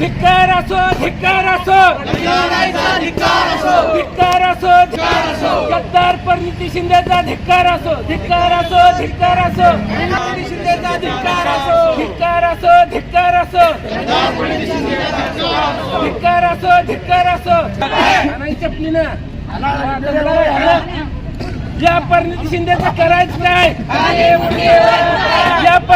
धिक्कार असो धिक्कार असो. धिक्कार असो गद्दार परिणिती शिंदेचा धिक्कार असो धिक्कार असो धिक्कार असो. शिंदेचा धिक्कार असो धिक्कार असो. धिक्कार असो धिक्कार असो. धिक्कार असो नाही चपलीनं या परिणिती शिंदेचं करायचं काय?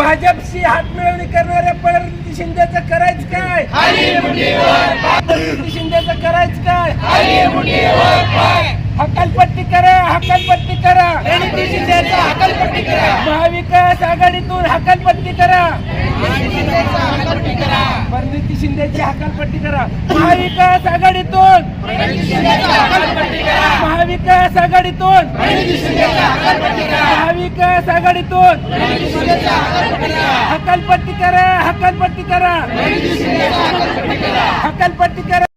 भाजपशी हात मिळवणी करणाऱ्या परिणिती शिंदेचं करायचं काय? शिंदेचं करायचं काय? हकालपट्टी करा हकालपट्टी करा. शिंदेचा हकालपट्टी करा. महाविकास आघाडीतून हकालपट्टी करा. परिणिती शिंदेची हकालपट्टी करा. महाविकास आघाडीतून महाविकास आघाडीतून आघाडीतून. हकालपट्टी करा हकालपट्टी करा. हकालपट्टी करा.